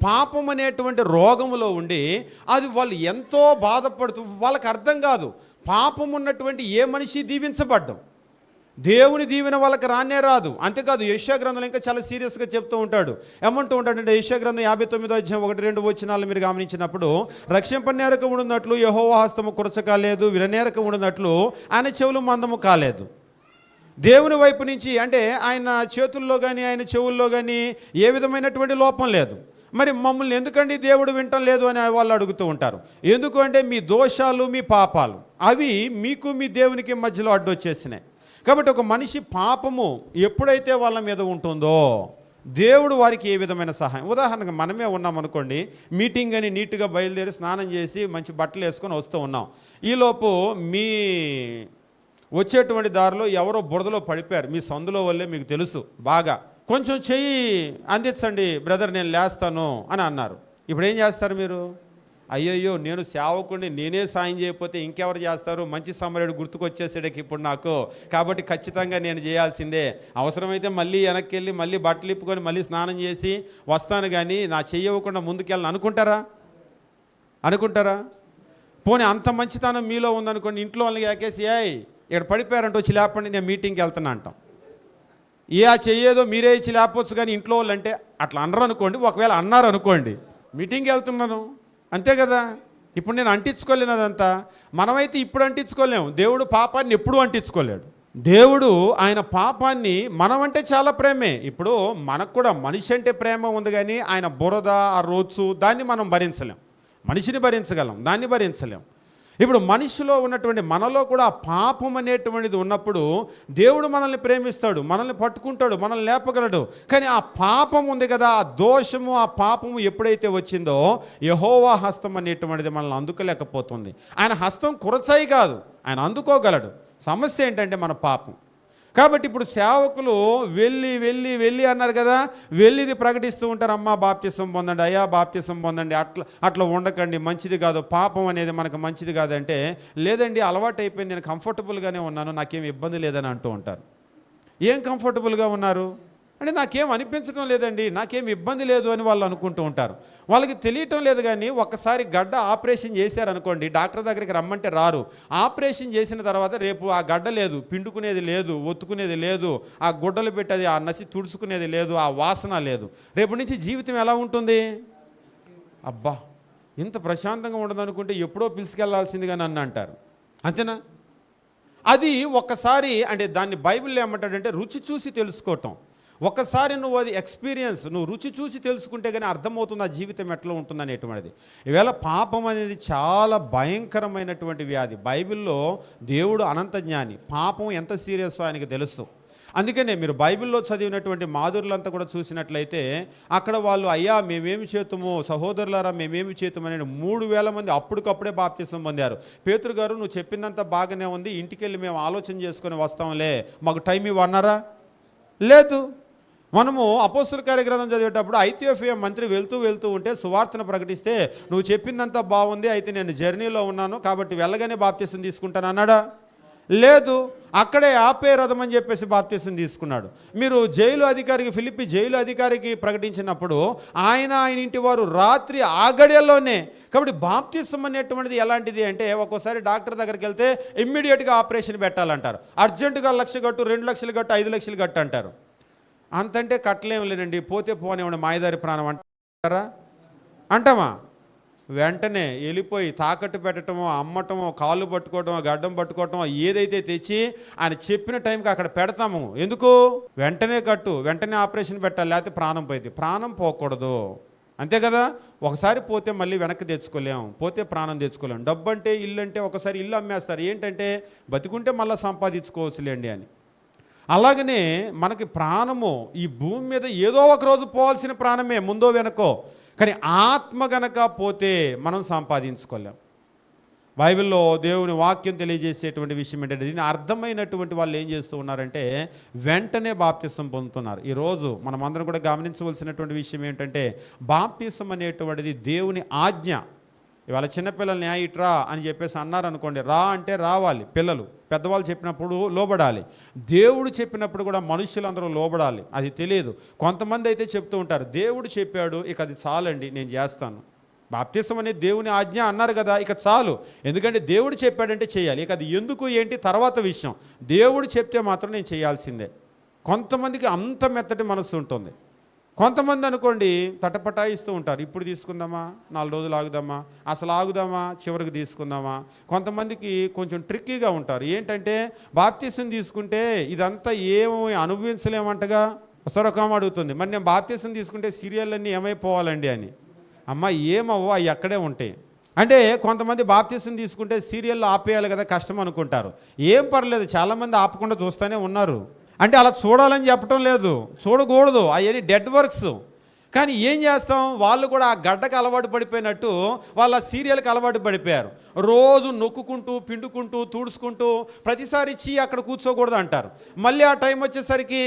పాపం అనేటువంటి రోగములో ఉండి అది వాళ్ళు ఎంతో బాధపడుతూ వాళ్ళకి అర్థం కాదు. పాపం ఉన్నటువంటి ఏ మనిషి దీవించబడ్డం? దేవుని దీవెన వాళ్ళకి రానే రాదు. అంతేకాదు యశ్యా గ్రంథంలో ఇంకా చాలా సీరియస్గా చెప్తూ ఉంటాడు. ఏమంటూ ఉంటాడంటే యశ్యా గ్రంథం యాభై తొమ్మిదో అధ్యాయం ఒకటి రెండు వచ్చినాలు మీరు గమనించినప్పుడు రక్షింపనేరక ఉండున్నట్లు యహోవ హస్తము కురచ కాలేదు విననేరక ఉండున్నట్లు ఆయన చెవులు మందము కాలేదు. దేవుని వైపు నుంచి అంటే ఆయన చేతుల్లో కానీ ఆయన చెవుల్లో కానీ ఏ విధమైనటువంటి లోపం లేదు. మరి మమ్మల్ని ఎందుకండి దేవుడు వింటం లేదు అని వాళ్ళు అడుగుతూ ఉంటారు. ఎందుకు అంటే మీ దోషాలు మీ పాపాలు అవి మీకు మీ దేవునికి మధ్యలో అడ్డొచ్చేసినాయి. కాబట్టి ఒక మనిషి పాపము ఎప్పుడైతే వాళ్ళ మీద ఉంటుందో దేవుడు వారికి ఏ విధమైన సహాయం? ఉదాహరణకు మనమే ఉన్నాం అనుకోండి మీటింగ్ అని నీట్గా బయలుదేరి స్నానం చేసి మంచి బట్టలు వేసుకొని వస్తూ ఉన్నాం. ఈలోపు మీ వచ్చేటువంటి దారిలో ఎవరో బురదలో పడిపోయారు. మీ సందులో వల్లే మీకు తెలుసు. బాగా. కొంచెం చెయ్యి అందించండి. బ్రదర్ నేను లేస్తాను అని అన్నారు. ఇప్పుడు ఏం చేస్తారు మీరు? అయ్యయ్యో నేను సేవకుడిని నేనే సాయం చేయకపోతే ఇంకెవరు చేస్తారు? మంచి సమరుడు గుర్తుకొచ్చేసేడకి ఇప్పుడు నాకు. కాబట్టి ఖచ్చితంగా నేను చేయాల్సిందే. అవసరమైతే మళ్ళీ వెనక్కి వెళ్ళి మళ్ళీ బట్టలు ఇప్పుకొని మళ్ళీ స్నానం చేసి వస్తాను కానీ నా చెయ్యకుండా ముందుకెళ్ళను. అనుకుంటారా? అనుకుంటారా? పోనీ అంత మంచితనం మీలో ఉందనుకోండి ఇంట్లో వాళ్ళకి ఏకేసి ఇక్కడ పడిపోయారంటే వచ్చి లేపండి నేను మీటింగ్కి వెళ్తున్నా అంటాం. ఏ ఆ చెయ్యేదో మీరే ఇచ్చి లేకపోవచ్చు కానీ ఇంట్లో వాళ్ళు అంటే అట్లా అనరు అనుకోండి ఒకవేళ అన్నారు అనుకోండి మీటింగ్కి వెళ్తున్నాను. అంతే కదా? ఇప్పుడు నేను అంటించుకోలేను అదంతా. మనమైతే ఇప్పుడు అంటించుకోలేము. దేవుడు పాపాన్ని ఎప్పుడూ అంటించుకోలేడు. దేవుడు ఆయన పాపాన్ని మనం అంటే చాలా ప్రేమే. ఇప్పుడు మనకు కూడా మనిషి అంటే ప్రేమ ఉంది కానీ ఆయన బురద ఆ రోజు దాన్ని మనం భరించలేం. మనిషిని భరించగలం దాన్ని భరించలేం. ఇప్పుడు మనిషిలో ఉన్నటువంటి మనలో కూడా పాపం అనేటువంటిది ఉన్నప్పుడు దేవుడు మనల్ని ప్రేమిస్తాడు మనల్ని పట్టుకుంటాడు మనల్ని లేపగలడు. కానీ ఆ పాపం ఉంది కదా ఆ దోషము ఆ పాపము ఎప్పుడైతే వచ్చిందో యహోవా హస్తం అనేటువంటిది మనల్ని అందుకోలేకపోతుంది. ఆయన హస్తం కురచాయి కాదు ఆయన అందుకోగలడు. సమస్య ఏంటంటే మన పాపం. కాబట్టి ఇప్పుడు సేవకులు వెళ్ళి వెళ్ళి వెళ్ళి అన్నారు కదా వెళ్ళిది ప్రకటిస్తూ ఉంటారు అమ్మా బాప్తిసం పొందండి అయ్యా బాప్తిసం పొందండి అట్లా అట్లా ఉండకండి మంచిది కాదు పాపం అనేది మనకు మంచిది కాదంటే లేదండి అలవాటు అయిపోయింది నేను కంఫర్టబుల్గానే ఉన్నాను నాకేం ఇబ్బంది లేదని అంటూ ఉంటారు. ఏం కంఫర్టబుల్గా ఉన్నారు? అంటే నాకేం అనిపించడం లేదండి నాకేం ఇబ్బంది లేదు అని వాళ్ళు అనుకుంటూ ఉంటారు. వాళ్ళకి తెలియటం లేదు కానీ ఒక్కసారి గడ్డ ఆపరేషన్ చేశారనుకోండి డాక్టర్ దగ్గరికి రమ్మంటే రారు. ఆపరేషన్ చేసిన తర్వాత రేపు ఆ గడ్డ లేదు పిండుకునేది లేదు ఒత్తుకునేది లేదు ఆ గుడ్డలు పెట్టేది ఆ నసి తుడుచుకునేది లేదు ఆ వాసన లేదు. రేపు నుంచి జీవితం ఎలా ఉంటుంది? అబ్బా ఇంత ప్రశాంతంగా ఉండదనుకుంటే ఎప్పుడో పిలుచుకెళ్ళాల్సిందిగా నన్ను అంటారు. అంతేనా? అది ఒక్కసారి అంటే దాన్ని బైబిల్లో ఏమంటాడంటే రుచి చూసి తెలుసుకోవటం. ఒక్కసారి నువ్వు అది ఎక్స్పీరియన్స్ నువ్వు రుచి చూసి తెలుసుకుంటే కానీ అర్థమవుతుంది ఆ జీవితం ఎట్లా ఉంటుంది అనేటువంటిది ఈవేళ పాపం అనేది చాలా భయంకరమైనటువంటి వ్యాధి. బైబిల్లో దేవుడు అనంత జ్ఞాని. పాపం ఎంత సీరియస్ ఆయనకి తెలుసు. అందుకనే మీరు బైబిల్లో చదివినటువంటి మాధురులంతా కూడా చూసినట్లయితే అక్కడ వాళ్ళు అయ్యా మేమేమి చేతుము? సహోదరులారా మేమేమి చేతుము? మూడు వేల మంది అప్పటికప్పుడే బాప్తిసం పొందారు. పేతురు గారు నువ్వు చెప్పిందంతా బాగానే ఉంది. ఇంటికి వెళ్ళి మేము ఆలోచన చేసుకొని వస్తాంలే. మాకు టైం ఇవ్వన్నారా? లేదు. మనము అపోస్తుల కార్యగ్రంథం చదివేటప్పుడు ఐథియోపియా మంత్రి వెళ్తూ వెళ్తూ ఉంటే సువార్తను ప్రకటిస్తే నువ్వు చెప్పిందంతా బాగుంది అయితే నేను జర్నీలో ఉన్నాను కాబట్టి వెళ్ళగానే బాప్తీసం తీసుకుంటాను అన్నాడా? లేదు అక్కడే ఆపే రథం అని చెప్పేసి బాప్తీసం తీసుకున్నాడు. మీరు జైలు అధికారికి ఫిలిప్పి జైలు అధికారికి ప్రకటించినప్పుడు ఆయన ఆయన ఇంటి వారు రాత్రి ఆ కాబట్టి బాప్తీసం అనేటువంటిది ఎలాంటిది అంటే ఒక్కోసారి డాక్టర్ దగ్గరికి వెళ్తే ఇమ్మీడియట్గా ఆపరేషన్ పెట్టాలంటారు. అర్జెంటుగా లక్ష కట్టు రెండు లక్షలు కట్టు ఐదు లక్షలు కట్టు అంటారు. అంతంటే కట్టలేం లేనండి పోతే పోనివ్వండి మాయదారి ప్రాణం అంటారా? అంటామా? వెంటనే వెళ్ళిపోయి తాకట్టు పెట్టడమో అమ్మటమో కాళ్ళు పట్టుకోవటమో గడ్డం పట్టుకోవటమో ఏదైతే తెచ్చి ఆయన చెప్పిన టైంకి అక్కడ పెడతాము. ఎందుకు? వెంటనే కట్టు వెంటనే ఆపరేషన్ పెట్టాలి లేకపోతే ప్రాణం పోయింది ప్రాణం పోకూడదు. అంతే కదా? ఒకసారి పోతే మళ్ళీ వెనక్కి తెచ్చుకోలేం. పోతే ప్రాణం తెచ్చుకోలేం. డబ్బు అంటే ఇల్లు అంటే ఒకసారి ఇల్లు అమ్మేస్తారు. ఏంటంటే బతికుంటే మళ్ళీ సంపాదించుకోవచ్చులేండి అని. అలాగనే మనకి ప్రాణము ఈ భూమి మీద ఏదో ఒక రోజు పోవాల్సిన ప్రాణమే ముందో వెనకో. కానీ ఆత్మ గనక పోతే మనం సంపాదించుకోలేం. బైబిల్లో దేవుని వాక్యం తెలియజేసేటువంటి విషయం ఏంటంటే దీన్ని అర్థమైనటువంటి వాళ్ళు ఏం చేస్తూ ఉన్నారంటే వెంటనే బాప్తిసం పొందుతున్నారు. ఈరోజు మనం అందరం కూడా గమనించవలసినటువంటి విషయం ఏంటంటే బాప్తిసం అనేటువంటిది దేవుని ఆజ్ఞ. ఇవాళ చిన్నపిల్లల్ని న్యాయ ఇట్రా అని చెప్పేసి అన్నారు అనుకోండి. రా అంటే రావాలి పిల్లలు. పెద్దవాళ్ళు చెప్పినప్పుడు లోబడాలి. దేవుడు చెప్పినప్పుడు కూడా మనుషులందరూ లోబడాలి. అది తెలియదు. కొంతమంది అయితే చెప్తూ ఉంటారు దేవుడు చెప్పాడు ఇక అది చాలండి నేను చేస్తాను. బాప్తిసం అనేది దేవుని ఆజ్ఞ అన్నారు కదా ఇక చాలు. ఎందుకంటే దేవుడు చెప్పాడంటే చేయాలి. ఇక అది ఎందుకు ఏంటి తర్వాత విషయం. దేవుడు చెప్తే మాత్రం నేను చేయాల్సిందే. కొంతమందికి అంత మెత్తటి మనసు ఉంటుంది. కొంతమంది అనుకోండి తటపటాయిస్తూ ఉంటారు. ఇప్పుడు తీసుకుందామా? నాలుగు రోజులు ఆగుదామా? అసలు ఆగుదామా? చివరికి తీసుకుందామా? కొంతమందికి కొంచెం ట్రిక్కీగా ఉంటారు. ఏంటంటే బాప్తీసం తీసుకుంటే ఇదంతా ఏమి అనుభవించలేమంటగా సొరకం అడుగుతుంది. మరి నేను బాప్తీసం తీసుకుంటే సీరియల్లన్నీ ఏమైపోవాలండి అని. అమ్మ ఏమవ్వ? అవి అక్కడే ఉంటాయి. అంటే కొంతమంది బాప్తీసం తీసుకుంటే సీరియల్ ఆపేయాలి కదా కష్టం అనుకుంటారు. ఏం పర్లేదు చాలామంది ఆపకుండా చూస్తూనే ఉన్నారు. అంటే అలా చూడాలని చెప్పటం లేదు. చూడకూడదు. అవన్నీ డెడ్ వర్క్స్. కానీ ఏం చేస్తాం? వాళ్ళు కూడా ఆ గడ్డకు అలవాటు పడిపోయినట్టు వాళ్ళ సీరియల్కి అలవాటు పడిపోయారు. రోజు నొక్కుకుంటూ పిండుకుంటూ తుడుచుకుంటూ ప్రతిసారి ఇచ్చి అక్కడ కూర్చోకూడదు అంటారు. మళ్ళీ ఆ టైం వచ్చేసరికి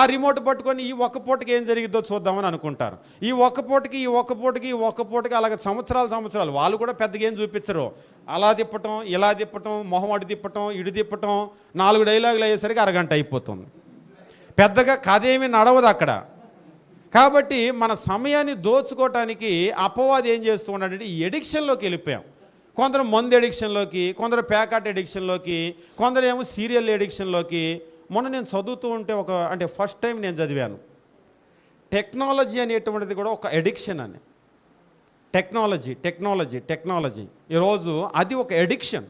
ఆ రిమోట్ పట్టుకొని ఈ ఒక్క పూటకి ఏం జరిగిద్దో చూద్దామని అనుకుంటారు. ఈ ఒక్క పూటకి ఈ ఒక్క పూటకి ఈ ఒక్క పూటకి అలాగే సంవత్సరాలు సంవత్సరాలు వాళ్ళు కూడా పెద్దగా ఏం చూపించరు. అలా తిప్పటం ఇలా తిప్పటం మొహం అటు తిప్పటం ఇటు తిప్పటం నాలుగు డైలాగులు అయ్యేసరికి అరగంట అయిపోతుంది. పెద్దగా కథ ఏమీ నడవదు అక్కడ. కాబట్టి మన సమయాన్ని దోచుకోవటానికి అపవాది ఏం చేస్తూ ఉన్నాడంటే ఎడిక్షన్లోకి వెళ్ళిపోయాం. కొందరు మందు ఎడిక్షన్లోకి కొందరు ప్యాకెట్ ఎడిక్షన్లోకి కొందరు ఏమో సీరియల్ ఎడిక్షన్లోకి. మొన్న నేను చదువుతూ ఉంటే ఒక అంటే ఫస్ట్ టైం నేను చదివాను. టెక్నాలజీ అనేటువంటిది కూడా ఒక ఎడిక్షన్ అని. Technology technology technology. ఈరోజు అది ఒక ఎడిక్షన్.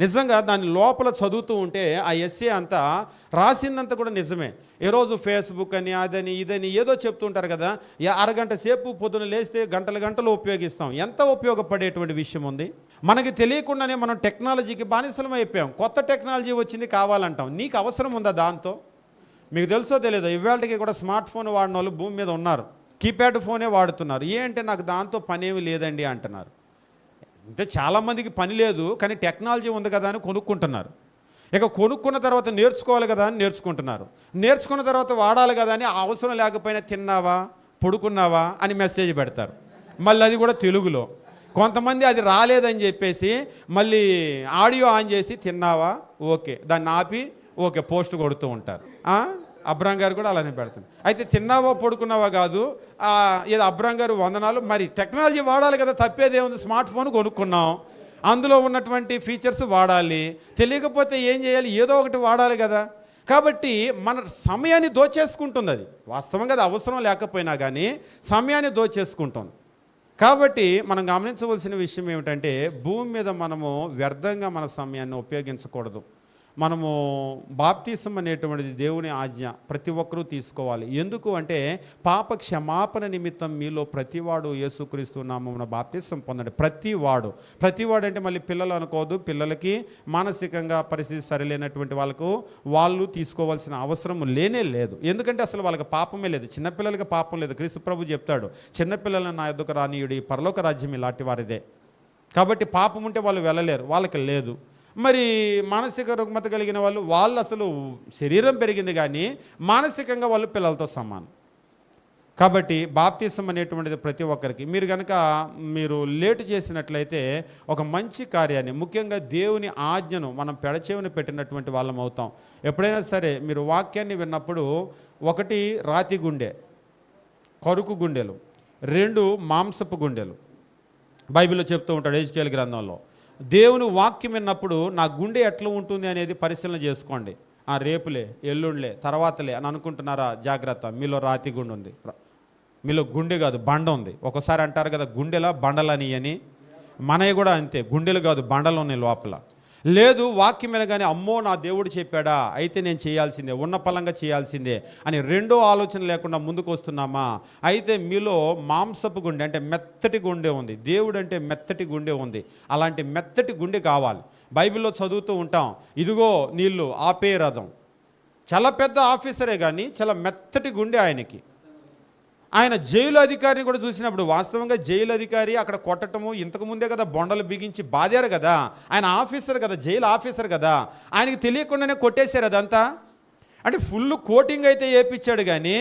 నిజంగా దాని లోపల చదువుతూ ఉంటే ఆ ఎస్ఏ అంతా రాసిందంతా కూడా నిజమే. ఈరోజు ఫేస్బుక్ అని అదని ఇదని ఏదో చెప్తుంటారు కదా అరగంట సేపు పొద్దున లేస్తే గంటల గంటలు ఉపయోగిస్తాం. ఎంత ఉపయోగపడేటువంటి విషయం ఉంది? మనకి తెలియకుండానే మనం టెక్నాలజీకి బానిసలం అయిపోయాం. కొత్త టెక్నాలజీ వచ్చింది కావాలంటాం. నీకు అవసరం ఉందా దాంతో? మీకు తెలుసో తెలియదు ఇవాళకి కూడా స్మార్ట్ ఫోన్ వాడిన వాళ్ళు భూమి మీద ఉన్నారు. కీప్యాడ్ ఫోనే వాడుతున్నారు. ఏంటంటే నాకు దాంతో పనేమి లేదండి అంటున్నారు. అంటే చాలామందికి పని లేదు కానీ టెక్నాలజీ ఉంది కదా అని కొనుక్కుంటున్నారు. ఇక కొనుక్కున్న తర్వాత నేర్చుకోవాలి కదా అని నేర్చుకుంటున్నారు. నేర్చుకున్న తర్వాత వాడాలి కదా అని అవసరం లేకపోయినా తిన్నావా పడుకున్నావా అని మెసేజ్ పెడతారు. మళ్ళీ అది కూడా తెలుగులో. కొంతమంది అది రాలేదని చెప్పేసి మళ్ళీ ఆడియో ఆన్ చేసి తిన్నావా ఓకే. దాన్ని ఆపి ఓకే పోస్ట్ కొడుతూ ఉంటారు. అబ్రాం గారు కూడా అలానే పెడుతుంది అయితే తిన్నావా పడుకున్నావా కాదు ఏదో అబ్రాం గారు వందనాలు. మరి టెక్నాలజీ వాడాలి కదా తప్పేదేముంది స్మార్ట్ ఫోన్ కొనుక్కున్నాం. అందులో ఉన్నటువంటి ఫీచర్స్ వాడాలి. తెలియకపోతే ఏం చేయాలి? ఏదో ఒకటి వాడాలి కదా. కాబట్టి మన సమయాన్ని దోచేసుకుంటుంది అది. వాస్తవంగా అది అవసరం లేకపోయినా కానీ సమయాన్ని దోచేసుకుంటుంది కాబట్టి మనం గమనించవలసిన విషయం ఏమిటంటే భూమి మీద మనము వ్యర్థంగా మన సమయాన్ని ఉపయోగించకూడదు. మనము బాప్తీసం అనేటువంటిది దేవుని ఆజ్ఞ ప్రతి ఒక్కరూ తీసుకోవాలి. ఎందుకు అంటే పాప క్షమాపణ నిమిత్తం మీలో ప్రతివాడు యేసుక్రీస్తు నామమున బాప్తీసం పొందండి. ప్రతివాడు. ప్రతివాడు అంటే మళ్ళీ పిల్లలు అనుకోదు పిల్లలకి మానసికంగా పరిస్థితి సరిలేనటువంటి వాళ్ళకు వాళ్ళు తీసుకోవాల్సిన అవసరం లేనే లేదు. ఎందుకంటే అసలు వాళ్ళకి పాపమే లేదు. చిన్నపిల్లలకి పాపం లేదు. క్రీస్తు ప్రభు చెప్తాడు చిన్నపిల్లలను నా ఎదుక రానియుడి. పరలోక రాజ్యం ఇలాంటి వారిదే. కాబట్టి పాపం ఉంటే వాళ్ళు వెళ్ళలేరు. వాళ్ళకి లేదు. మరి మానసిక రుగ్మత కలిగిన వాళ్ళు వాళ్ళు అసలు శరీరం పెరిగింది కానీ మానసికంగా వాళ్ళు పిల్లలతో సమానం. కాబట్టి బాప్తిసం అనేటువంటిది ప్రతి ఒక్కరికి. మీరు కనుక మీరు లేటు చేసినట్లయితే ఒక మంచి కార్యాన్ని ముఖ్యంగా దేవుని ఆజ్ఞను మనం పెడచేవుని పెట్టినటువంటి వాళ్ళం అవుతాం. ఎప్పుడైనా సరే మీరు వాక్యాన్ని విన్నప్పుడు ఒకటి రాతి గుండె కరుకు గుండెలు రెండు మాంసపు గుండెలు. బైబిల్లో చెప్తూ ఉంటాడు హెచ్కేల్ గ్రంథంలో. దేవుని వాక్యం విన్నప్పుడు నా గుండె ఎట్లా ఉంటుంది అనేది పరిశీలన చేసుకోండి. ఆ రేపులే ఎల్లుండిలే తర్వాతలే అని అనుకుంటున్నారా? జాగ్రత్త మీలో రాతి గుండె ఉంది. మీలో గుండె కాదు బండ ఉంది. ఒకసారి అంటారు కదా గుండెలా బండలని అని మనవి కూడా అంతే గుండెలు కాదు బండలు ఉన్నాయి లోపల. లేదు వాక్యం వినగానే అమ్మో నా దేవుడు చెప్పాడా? అయితే నేను చేయాల్సిందే ఉన్న పలంగా చేయాల్సిందే అని రెండో ఆలోచన లేకుండా ముందుకు వస్తున్నామా అయితే మీలో మాంసపు గుండె అంటే మెత్తటి గుండె ఉంది. దేవుడు అంటే మెత్తటి గుండె ఉంది. అలాంటి మెత్తటి గుండె కావాలి. బైబిల్లో చదువుతూ ఉంటాం ఇదిగో నీళ్ళు ఆపే రథం. చాలా పెద్ద ఆఫీసరే కానీ చాలా మెత్తటి గుండె ఆయనకి. ఆయన జైలు అధికారిని కూడా చూసినప్పుడు వాస్తవంగా జైలు అధికారి అక్కడ కొట్టటము ఇంతకు ముందే కదా బొండలు బిగించి బాధారు కదా ఆయన ఆఫీసర్ కదా జైలు ఆఫీసర్ కదా ఆయనకి తెలియకుండానే కొట్టేశారు అదంతా. అంటే ఫుల్ కోటింగ్ అయితే వేపించాడు కానీ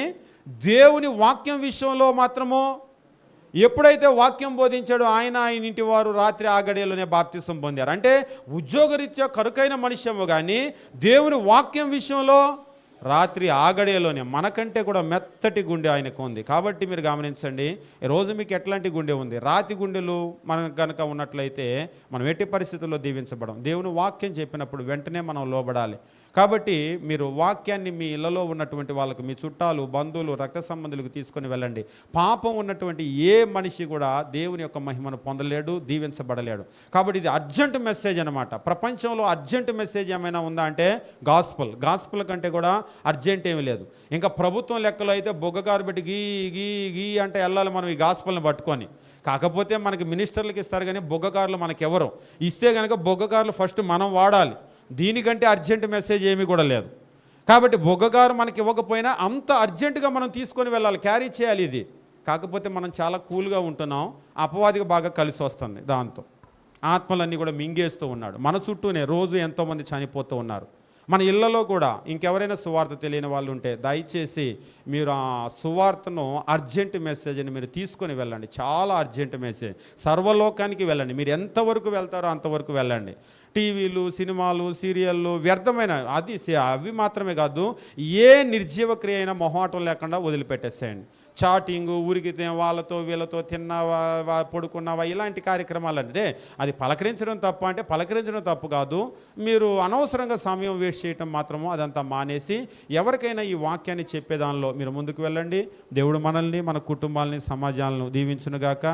దేవుని వాక్యం విషయంలో మాత్రము ఎప్పుడైతే వాక్యం బోధించాడో ఆయన ఆయన ఇంటి వారు రాత్రి ఆగడిలోనే బాప్తిసం పొందారు. అంటే ఉద్యోగరీత్యా కరుకైన మనిషేమో కానీ దేవుని వాక్యం విషయంలో రాత్రి ఆగడేలోనే మనకంటే కూడా మెత్తటి గుండె ఆయనకు ఉంది. కాబట్టి మీరు గమనించండి రోజు మీకు ఎట్లాంటి గుండె ఉంది? రాతి గుండెలు మనం కనుక ఉన్నట్లయితే మనం ఎట్టి పరిస్థితుల్లో దీవించబడం? దేవుని వాక్యం చెప్పినప్పుడు వెంటనే మనం లోబడాలి. కాబట్టి మీరు వాక్యాన్ని మీ ఇళ్ళలో ఉన్నటువంటి వాళ్ళకు మీ చుట్టాలు బంధువులు రక్త సంబంధులకు తీసుకొని వెళ్ళండి. పాపం ఉన్నటువంటి ఏ మనిషి కూడా దేవుని యొక్క మహిమను పొందలేడు దీవించబడలేడు. కాబట్టి ఇది అర్జెంట్ మెసేజ్ అనమాట ప్రపంచంలో అర్జెంట్ మెసేజ్ ఏమైనా ఉందా అంటే గాస్పుల్. గాస్పుల్ కంటే కూడా అర్జెంట్ ఏమీ లేదు. ఇంకా ప్రభుత్వం లెక్కలో అయితే బొగ్గగారు పెట్టి గీ గీ గీ అంటే వెళ్ళాలి మనం ఈ గాస్పుల్ని పట్టుకొని. కాకపోతే మనకి మినిస్టర్లకు ఇస్తారు కానీ బొగ్గకారులు మనకి ఎవరు ఇస్తే కనుక బొగ్గకారులు ఫస్ట్ మనం వాడాలి. దీనికంటే అర్జెంట్ మెసేజ్ ఏమీ కూడా లేదు. కాబట్టి బొగ్గగారు మనకి ఇవ్వకపోయినా అంత అర్జెంటుగా మనం తీసుకొని వెళ్ళాలి క్యారీ చేయాలి ఇది. కాకపోతే మనం చాలా కూల్గా ఉంటున్నాం అపవాదికి బాగా కలిసి వస్తుంది దాంతో. ఆత్మలన్నీ కూడా మింగేస్తూ ఉన్నాడు. మన చుట్టూనే రోజు ఎంతోమంది చనిపోతూ ఉన్నారు. మన ఇళ్ళలో కూడా ఇంకెవరైనా సువార్త తెలియని వాళ్ళు ఉంటే దయచేసి మీరు ఆ సువార్తను అర్జెంట్ మెసేజ్ని మీరు తీసుకొని వెళ్ళండి. చాలా అర్జెంట్ మెసేజ్. సర్వలోకానికి వెళ్ళండి. మీరు ఎంతవరకు వెళ్తారో అంతవరకు వెళ్ళండి. టీవీలు సినిమాలు సీరియళ్ళు వ్యర్థమైన అది అవి మాత్రమే కాదు ఏ నిర్జీవ క్రియ అయినా మొహాటం లేకుండా వదిలిపెట్టేసేయండి. చాటింగ్ ఊరికి వాళ్ళతో వీళ్ళతో తిన్నావా పడుకున్నావా ఇలాంటి కార్యక్రమాలు అంటే అది పలకరించడం తప్ప అంటే పలకరించడం తప్పు కాదు. మీరు అనవసరంగా సమయం వేస్ట్ చేయటం మాత్రము అదంతా మానేసి ఎవరికైనా ఈ వాక్యాన్ని చెప్పేదానిలో మీరు ముందుకు వెళ్ళండి. దేవుడు మనల్ని మన కుటుంబాలని సమాజాలను దీవించునుగాక.